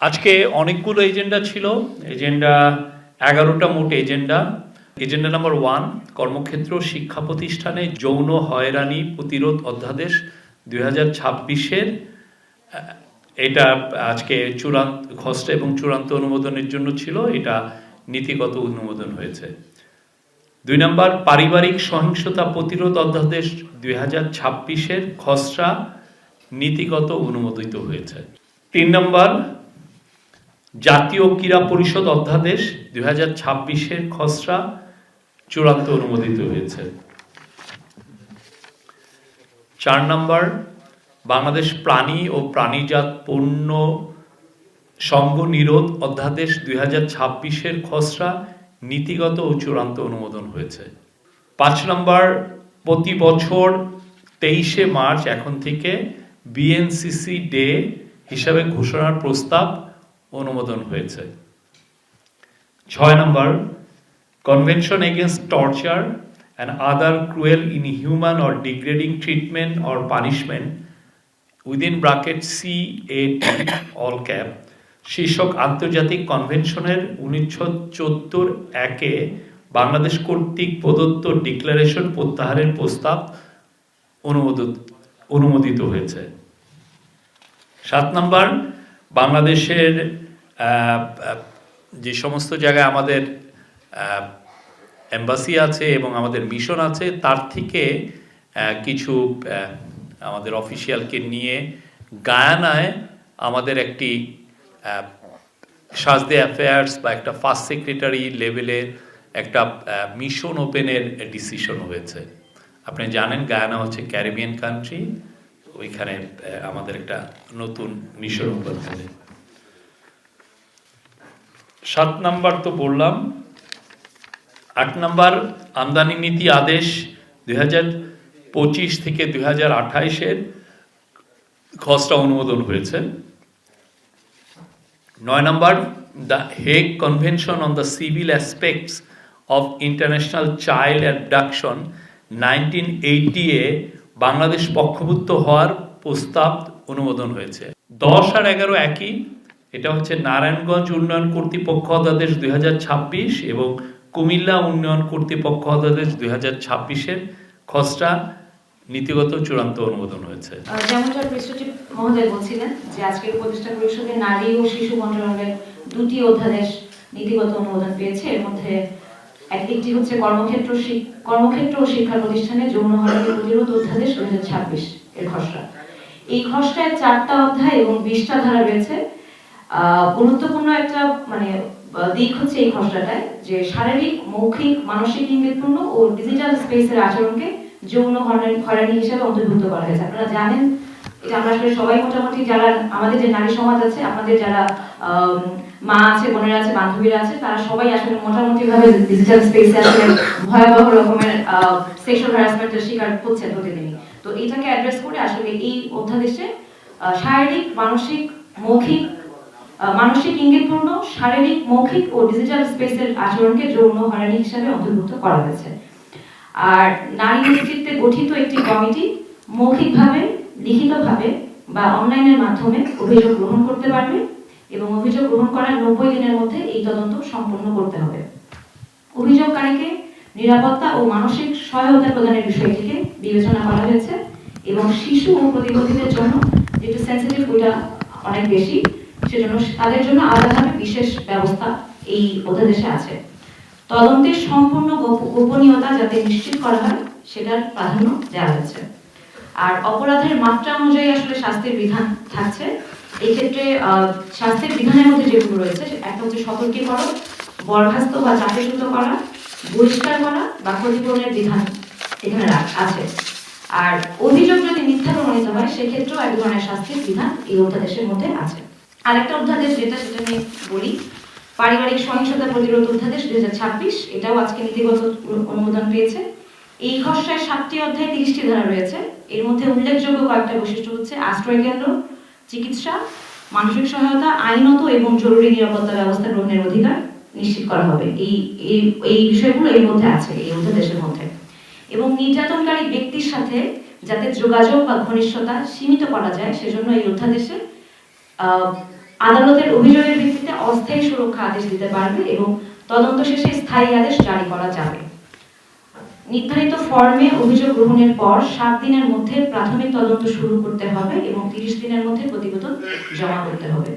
আজকে অনেকগুলো এজেন্ডা ছিল। এজেন্ডা এগারোটা মোট এজেন্ডা। এজেন্ডা নাম্বার ওয়ান, কর্মক্ষেত্র, শিক্ষা প্রতিষ্ঠানে যৌন হয়রানি প্রতিরোধ অধ্যাদেশ দুই হাজার ছাব্বিশের। এটা আজকে চূড়ান্ত খসড়া এবং চূড়ান্ত অনুমোদনের জন্য ছিল। এটা নীতিগত অনুমোদন হয়েছে। দুই নম্বর, পারিবারিক সহিংসতা প্রতিরোধ অধ্যাদেশ দুই হাজার ছাব্বিশের খসড়া নীতিগত অনুমোদিত হয়েছে। তিন নম্বর জাতীয় ক্রীড়া পরিষদ অধ্যাদেশ দুই হাজার ছাব্বিশের খসড়া চূড়ান্ত অনুমোদিত হয়েছে। চার নম্বর, বাংলাদেশ প্রাণী ও প্রাণীজাত পণ্য সঙ্গ নিরোধ অধ্যাদেশ দুই হাজার ছাব্বিশের খসড়া নীতিগত ও চূড়ান্ত অনুমোদন হয়েছে। পাঁচ নম্বর, প্রতি বছর তেইশে মার্চ এখন থেকে বিএনসিসি ডে হিসাবে ঘোষণার প্রস্তাব অনুমোদন হয়েছে। ছয় নম্বর convention against torture and other cruel inhuman or degrading treatment or punishment within bracket C A all cap শীর্ষক আন্তর্জাতিক কনভেনশনের উনিশশো চোদ্দোর একে বাংলাদেশ কর্তৃক প্রদত্ত ডিক্লারেশন প্রত্যাহারের প্রস্তাব অনুমোদিত অনুমোদিত হয়েছে। সাত নম্বর বাংলাদেশের যে সমস্ত জায়গায় আমাদের এম্বাসি আছে এবং আমাদের মিশন আছে, তার থেকে কিছু আমাদের অফিসিয়ালকে নিয়ে গায়ানায় আমাদের একটি সাজদে অ্যাফেয়ার্স বা একটা ফার্স্ট সেক্রেটারি লেভেলের একটা মিশন ওপেনের ডিসিশন হয়েছে। আপনি জানেন গায়ানা হচ্ছে ক্যারিবিয়ান কান্ট্রি ওইখানে আমাদের একটা নতুন ওপেন হবে সাত নাম্বার তো বললাম, আট নাম্বার আমদানি নীতি আদেশ দুই পঁচিশ থেকে দুই হাজার আঠাইশের খসড়া অনুমোদন হয়েছে। নয় নম্বর, the Hague convention on the civil aspects of international child abduction nineteen eighty এ বাংলাদেশ পক্ষভুক্ত হওয়ার প্রস্তাব অনুমোদন হয়েছে। দশ আর এগারো একই, এটা হচ্ছে নারায়ণগঞ্জ উন্নয়ন কর্তৃপক্ষ অধ্যাদেশ দুই এবং কুমিল্লা উন্নয়ন কর্তৃপক্ষ অধ্যাদেশ দুই হাজার ছাব্বিশের খসড়া নীতিগত চূড়ান্ত অনুমোদন হয়েছে। যেমনটা পৃষ্ঠচিব মহোদয় বলছিলেন যে আজকের উপদেষ্টা পরিষদের নারী ও শিশু মন্ত্রণালয়ের দুটি অধ্যাদেশ নীতিগত অনুমোদন পেয়েছে। এর মধ্যে এক- একটি হচ্ছে কর্মক্ষেত্র কর্মক্ষেত্র ও শিক্ষা প্রতিষ্ঠানে যৌন হয়রানি প্রতিরোধ অধ্যাদেশ দুই হাজার ছাব্বিশ এর খসড়া। এই খসড়ায় চারটা অধ্যায় এবং বিশটা ধারা রয়েছে। গুরুত্বপূর্ণ একটা মানে দিক হচ্ছে এই খসড়াটায় যে শারীরিক, মৌখিক, মানসিক ইঙ্গিতপূর্ণ ও ডিজিটাল স্পেসের আচরণকে যৌন হয়রানি হিসেবে অন্তর্ভুক্ত করা হয়েছে। আপনারা জানেন এটা আমরা আসলে সবাই মোটামুটি যারা আমাদের যে নারী সমাজ আছে, আপনাদের যারা মা আছে, বোনেরা আছে, বান্ধবীরা আছে, তারা সবাই আসলে মোটামুটি ভাবে ডিজিটাল স্পেসে আসলে ভয়াবহ রকমের সেক্সুয়াল হ্যারাসমেন্টের শিকার প্রতিদিনই। তো এটাকে অ্যাড্রেস করে আসলে এই অধ্যাদেশে শারীরিক, মানসিক, মৌখিক মানসিক ইঙ্গিতপূর্ণ, শারীরিক, মৌখিক ও ডিজিটাল স্পেসের আচরণকে যৌন হয়রানি হিসাবে অন্তর্ভুক্ত করা হয়েছে। আর নারী নেতৃত্বে গঠিত একটি কমিটি মৌখিকভাবে লিখিতভাবে বা অনলাইনের মাধ্যমে অভিযোগ গ্রহণ করতে পারবে এবং অভিযোগ গ্রহণ করার নব্বই দিনের মধ্যে এই তদন্ত সম্পন্ন করতে হবে। অভিযোগকারীকে নিরাপত্তা ও মানসিক সহায়তা প্রদানের বিষয়টিকে বিবেচনা করা হয়েছে এবং শিশু ও প্রতিবন্ধীদের জন্য যেহেতু সেন্সিটিভ ওইটা অনেক বেশি, সেজন্য তাদের জন্য আলাদাভাবে বিশেষ ব্যবস্থা এই অধ্যাদেশে আছে। তদন্তের সম্পূর্ণ গোপ- গোপনীয়তা যাতে নিশ্চিত করা হয়, সেটার প্রাধান্য দেওয়া হয়েছে। আর অপরাধের মাত্রা অনুযায়ী আসলে শাস্তির বিধান থাকছে। এই ক্ষেত্রে শাস্তির বিধানের মধ্যে যেগুলো রয়েছে একটা হচ্ছে সতর্কীকরণ বরখাস্ত বা চাকরিচ্যুত করা, বহিষ্কার করা বা ক্ষতিপূরণের বিধান এখানে আছে। আর অভিযোগ যদি মিথ্যা প্রমাণিত হয়, সেক্ষেত্রেও এক ধরনের শাস্তির বিধান এই অধ্যাদেশের মধ্যে আছে। আরেকটা অধ্যাদেশ যেটা, সেটা নিয়ে বলি, পারিবারিক সহিংসতা প্রতিরোধ অধ্যাদেশ দুই হাজার ছাব্বিশ, এটাও আজকে নীতিগত অনুমোদন পেয়েছে। এই খসড়ায় সাতটি অধ্যায় তিরিশটি ধারা রয়েছে। এর মধ্যে উল্লেখযোগ্য কয়েকটা বৈশিষ্ট্য হচ্ছে আশ্রয় কেন্দ্র, চিকিৎসা, মানসিক সহায়তা, আইনত এবং জরুরি নিরাপত্তা ব্যবস্থা গ্রহণের অধিকার নিশ্চিত করা হবে। এই এই বিষয়গুলো এর মধ্যে আছে এই অধ্যাদেশের মধ্যে। এবং নির্যাতনকারী ব্যক্তির সাথে যাতে যোগাযোগ বা ঘনিষ্ঠতা সীমিত করা যায়, সেজন্য এই অধ্যাদেশে আদালতের অভিযোগের ভিত্তিতে অস্থায়ী সুরক্ষা আদেশ দিতে পারবে এবং তদন্ত শেষে স্থায়ী আদেশ জারি করা যাবে। নির্ধারিত ফর্মে অভিযোগ গ্রহণের পর সাত দিনের মধ্যে প্রাথমিক তদন্ত শুরু করতে হবে এবং তিরিশ দিনের মধ্যে প্রতিবেদন জমা করতে হবে।